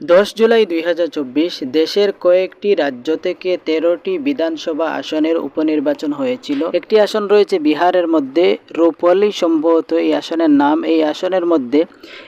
দশ জুলাই দুই হাজার চব্বিশ দেশের কয়েকটি রাজ্য থেকে তেরোটি বিধানসভা আসনের উপনির্বাচন হয়েছিল। একটি আসন রয়েছে বিহারের মধ্যে। রূপলি সম্ভবত এই আসনের নাম। এই আসনের মধ্যে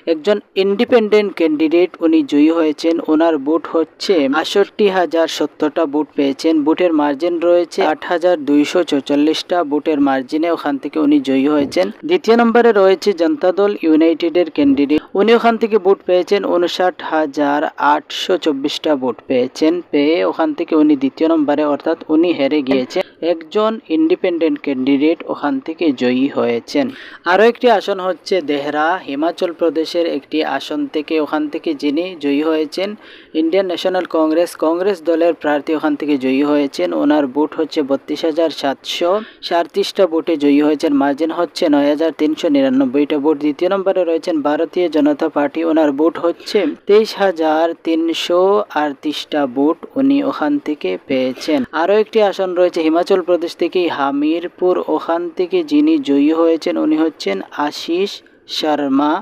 একজন ইন্ডিপেন্ডেন্ট ক্যান্ডিডেট উনি জয়ী হয়েছেন। ওনার ভোট হচ্ছে আষট্টি হাজার সত্তরটা ভোট পেয়েছেন। ভোটের মার্জিন রয়েছে আট হাজার দুইশো চৌচল্লিশটা। ভোটের মার্জিনে ওখান থেকে উনি জয়ী হয়েছেন। দ্বিতীয় নম্বরে রয়েছে জনতা দল ইউনাইটেডের ক্যান্ডিডেট। উনি ওখান থেকে ভোট পেয়েছেন উনষাট হাজার আটশো চব্বিশটা ভোট পেয়েছেন। পেয়ে ওখান থেকে উনি দ্বিতীয় নম্বরে, অর্থাৎ উনি হেরে গিয়েছেন। একজন ইন্ডিপেন্ডেন্ট ক্যান্ডিডেট ওখান থেকে জয়ী হয়েছেন। আরও একটি আসন হচ্ছে দেহরা। হিমাচল প্রদেশের একটি আসন থেকে ওখান থেকে যিনি জয়ী হয়েছেন, ইন্ডিয়ান ন্যাশনাল কংগ্রেস। কংগ্রেস দলের প্রার্থী ওখান থেকে জয়ী হয়েছেন। ওনার ভোট হচ্ছে বত্রিশ হাজার সাতশো। সাঁত্রিশটা ভোটে জয়ী হয়েছেন। মার্জিন হচ্ছে নয় হাজার তিনশো নিরানব্বইটা ভোট। দ্বিতীয় নম্বরে রয়েছেন ভারতীয় জনতা পার্টি। ওনার ভোট হচ্ছে তেইশ হাজার তিনশো আটত্রিশটা বুট উনি ওখান থেকে পেয়েছেন। আরও একটি আসন রয়েছে হিমাচল প্রদেশ থেকে হামিরপুর। ওখান থেকে যিনি জয়ী হয়েছেন, উনি হচ্ছেন আশিস শর্মা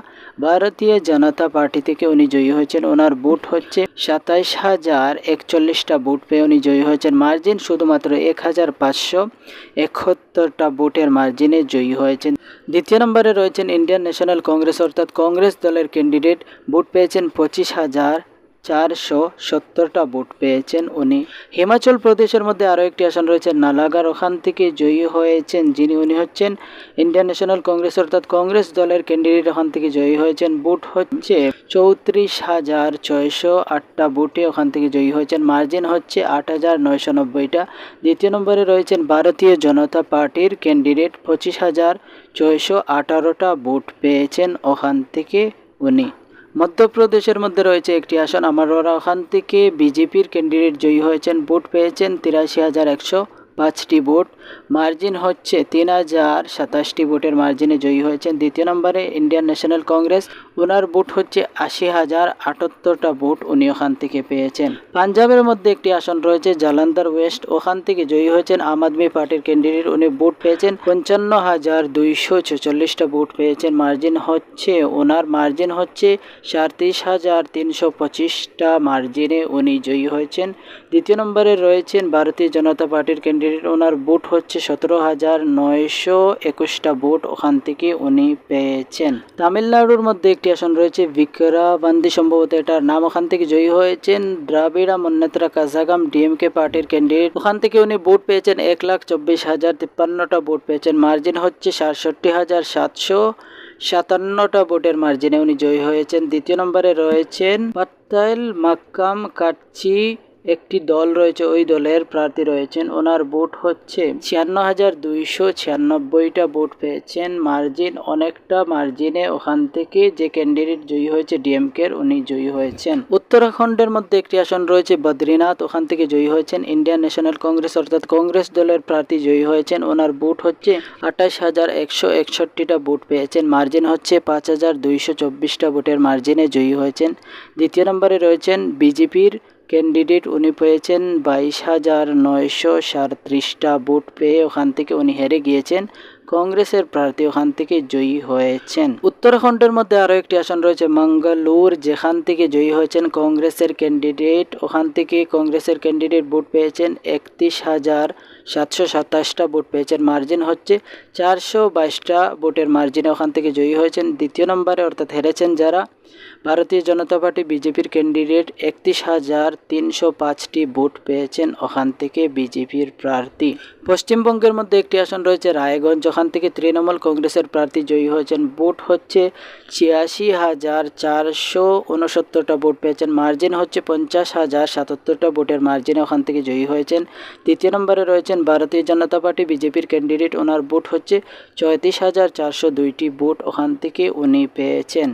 ভারতীয় জনতা পার্টি থেকে উনি জয়ী হয়েছেন। ওনার বুট হচ্ছে সাতাইশ হাজার একচল্লিশটা বুট পেয়ে উনি জয়ী হয়েছেন। মার্জিন শুধুমাত্র এক হাজার পাঁচশো একহত্তরটা বুটের মার্জিনে জয়ী হয়েছেন। দ্বিতীয় নম্বরে রয়েছেন ইন্ডিয়ান ন্যাশনাল কংগ্রেস, অর্থাৎ কংগ্রেস দলের ক্যান্ডিডেট। বুট পেয়েছেন পঁচিশ হাজার চারশো সত্তরটা ভোট পেয়েছেন উনি। হিমাচল প্রদেশের মধ্যে আরও একটি আসন রয়েছে নালাগার ওখান থেকে জয়ী হয়েছেন যিনি, উনি হচ্ছেন ইন্ডিয়ান ন্যাশনাল কংগ্রেস, অর্থাৎ কংগ্রেস দলের ক্যান্ডিডেট। ওখান থেকে জয়ী হয়েছেন, ভোট হচ্ছে চৌত্রিশ হাজার ছয়শো আটটা ভোটে। ওখান থেকে জয়ী হয়েছেন, মার্জিন হচ্ছে আট হাজার নয়শো নব্বইটা। দ্বিতীয় নম্বরে রয়েছেন ভারতীয় জনতা পার্টির ক্যান্ডিডেট, পঁচিশ হাজার ছয়শো আঠারোটা ভোট পেয়েছেন ওখান থেকে উনি। মধ্যপ্রদেশের মধ্যে রয়েছে একটি আসন। আমারোরা ওখান থেকে বিজেপির ক্যান্ডিডেট জয়ী হয়েছেন, ভোট পেয়েছেন তিরাশি হাজার একশো পাঁচটি ভোট। মার্জিন হচ্ছে তিন হাজার সাতাশটি ভোটের মার্জিনে জয়ী হয়েছেন। দ্বিতীয় নম্বরে ইন্ডিয়ান ন্যাশনাল কংগ্রেস। ওনার ভোট হচ্ছে আশি হাজার আটাত্তরটা ভোট উনি ওখান থেকে পেয়েছেন। পাঞ্জাবের মধ্যে একটি আসন রয়েছে, জালান্দার ওয়েস্ট। ওখান থেকে জয়ী হয়েছেন আম আদমি পার্টির ক্যান্ডিডেট। উনি ভোট পেয়েছেন পঞ্চান্ন হাজার দুইশো ছেচল্লিশটা ভোট পেয়েছেন। মার্জিন হচ্ছে, ওনার মার্জিন হচ্ছে সাঁত্রিশ হাজার তিনশো পঁচিশটা মার্জিনে উনি জয়ী হয়েছেন। দ্বিতীয় নম্বরে রয়েছেন ভারতীয় জনতা পার্টির ক্যান্ডিডেট। ওনার ভোট হচ্ছে সতেরো হাজার নয়শো একুশটা ভোট ওখান থেকে উনি পেয়েছেন। তামিলনাড়ুর মধ্যে একটি আসন রয়েছে বিক্রাবান্দি সম্ভবত এটার নাম। ওখান থেকে জয়ী হয়েছেন দ্রাবিড়া মন্নেত্রা কাজাগাম ডিএমকে পার্টির ক্যান্ডিডেট ওখান থেকে উনি ভোট পেয়েছেন এক লাখ চব্বিশ হাজার তিপ্পান্নটা ভোট পেয়েছেন। মার্জিন হচ্ছে সাতষট্টি হাজার সাতশো সাতান্নটা ভোটের মার্জিনে উনি জয়ী হয়েছেন। দ্বিতীয় নম্বরে রয়েছেন পাত্তাইল মাক্কাম কাটচি একটি দল রয়েছে, ওই দলের প্রার্থী রয়েছেন। ওনার ভোট হচ্ছে ছিয়ান্ন হাজার দুইশো ছিয়ানব্বইটা ভোট পেয়েছেন। মার্জিন, অনেকটা মার্জিনে ওখান থেকে যে ক্যান্ডিডেট জয়ী হয়েছে, ডিএমকের, উনি জয়ী হয়েছেন। উত্তরাখণ্ডের মধ্যে একটি আসন রয়েছে, বদ্রীনাথ, ওখান থেকে জয়ী হয়েছেন। ইন্ডিয়ান ন্যাশনাল কংগ্রেস, অর্থাৎ কংগ্রেস দলের প্রার্থী জয়ী হয়েছেন। ওনার ভোট হচ্ছে আঠাশ হাজার একশো একষট্টিটা ভোট পেয়েছেন। মার্জিন হচ্ছে পাঁচ হাজার দুইশো চব্বিশটা ভোটের মার্জিনে জয়ী হয়েছেন। দ্বিতীয় নম্বরে রয়েছেন বিজেপির ক্যান্ডিডেট উনি পেয়েছেন বাইশ হাজার নয়শো সাঁত্রিশটা ভোট পেয়ে ওখান থেকে উনি হেরে গিয়েছেন। কংগ্রেসের প্রার্থী ওখান থেকে জয়ী হয়েছেন। উত্তরাখণ্ডের মধ্যে আরও একটি আসন রয়েছে, মঙ্গলুর। যেখান থেকে জয়ী হয়েছেন কংগ্রেসের ক্যান্ডিডেট ওখান থেকে কংগ্রেসের ক্যান্ডিডেট ভোট পেয়েছেন একত্রিশ হাজার সাতশো সাতাশটা ভোট পেয়েছেন। মার্জিন হচ্ছে চারশো বাইশটা ভোটের মার্জিনে ওখান থেকে জয়ী হয়েছেন। দ্বিতীয় নম্বরে অর্থাৎ হেরেছেন যারা ভারতীয় জনতা পার্টি বিজেপির ক্যান্ডিডেট একত্রিশ হাজার তিনশো পাঁচটি ভোট পেয়েছেন ওখান থেকে বিজেপির প্রার্থী। পশ্চিমবঙ্গের মধ্যে একটি আসন রয়েছে রায়গঞ্জ, ওখান থেকে তৃণমূল কংগ্রেসের প্রার্থী জয়ী হয়েছেন। ভোট হচ্ছে ছিয়াশি হাজার চারশো উনসত্তরটা ভোট পেয়েছেন। মার্জিন হচ্ছে পঞ্চাশ হাজার সাতাত্তরটা ভোটের মার্জিনে ওখান থেকে জয়ী হয়েছেন। তৃতীয় নম্বরে রয়েছেন ভারতীয় জনতা পার্টি বিজেপির ক্যান্ডিডেট। ওনার ভোট হচ্ছে চৌত্রিশ হাজার চারশো দুইটি ভোট ওখান থেকে উনি পেয়েছেন।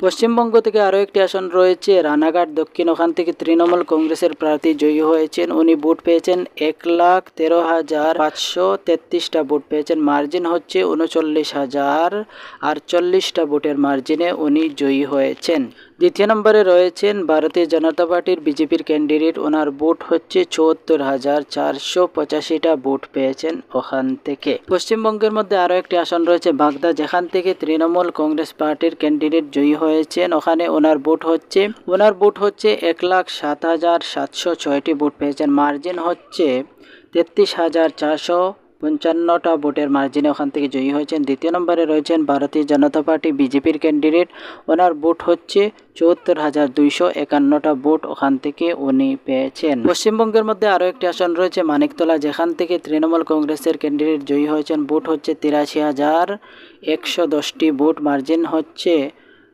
পশ্চিমবঙ্গ থেকে আরও একটি আসন রয়েছে, রানাঘাট, দক্ষিণ ওখান থেকে তৃণমূল কংগ্রেসের প্রার্থী জয়ী হয়েছেন। উনি ভোট পেয়েছেন এক লাখ তেরো হাজার পাঁচশো তেত্রিশটা ভোট পেয়েছেন। মার্জিন হচ্ছে উনচল্লিশ হাজার আটচল্লিশটা ভোটের মার্জিনে উনি জয়ী হয়েছেন। দ্বিতীয় নম্বরে রয়েছেন ভারতীয় জনতা পার্টির বিজেপির ক্যান্ডিডেট। ওনার ভোট হচ্ছে চুয়াত্তর হাজার চারশো পঁচাশিটা ভোট পেয়েছেন ওখান থেকে। পশ্চিমবঙ্গের মধ্যে আরও একটি আসন রয়েছে বাগদা। যেখান থেকে তৃণমূল কংগ্রেস পার্টির ক্যান্ডিডেট জয়ী হয়েছেন, ওখানে ওনার ভোট হচ্ছে, ওনার ভোট হচ্ছে এক লাখ সাত হাজার সাতশো ছয়টি ভোট পেয়েছেন। মার্জিন হচ্ছে তেত্রিশ হাজার চারশো পঞ্চান্নটা ভোটের মার্জিনে ওখান থেকে জয়ী হয়েছেন। দ্বিতীয় নম্বরে রয়েছেন ভারতীয় জনতা পার্টি বিজেপির ক্যান্ডিডেট। ওনার ভোট হচ্ছে চুয়াত্তর হাজার দুইশো একান্নটা ভোট ওখান থেকে উনি পেয়েছেন। পশ্চিমবঙ্গের মধ্যে আরও একটি আসন রয়েছে মানিকতলা। যেখান থেকে তৃণমূল কংগ্রেসের ক্যান্ডিডেট জয়ী হয়েছেন, ভোট হচ্ছে তিরাশি হাজার একশো দশটি ভোট। মার্জিন হচ্ছে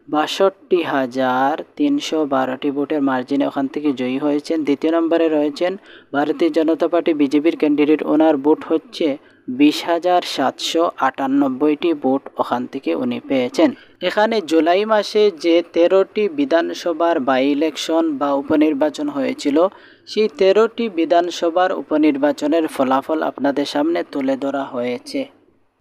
বাষট্টি হাজার তিনশো বারোটি ভোটের মার্জিনে ওখান থেকে জয়ী হয়েছেন। দ্বিতীয় নম্বরে রয়েছেন ভারতীয় জনতা পার্টি বিজেপির ক্যান্ডিডেট। ওনার ভোট হচ্ছে বিশ হাজার সাতশো আটানব্বইটি ভোট ওখান থেকে উনি পেয়েছেন। এখানে জুলাই মাসে যে তেরোটি বিধানসভার বাই ইলেকশন বা উপনির্বাচন হয়েছিল, সেই তেরোটি বিধানসভার উপনির্বাচনের ফলাফল আপনাদের সামনে তুলে ধরা হয়েছে।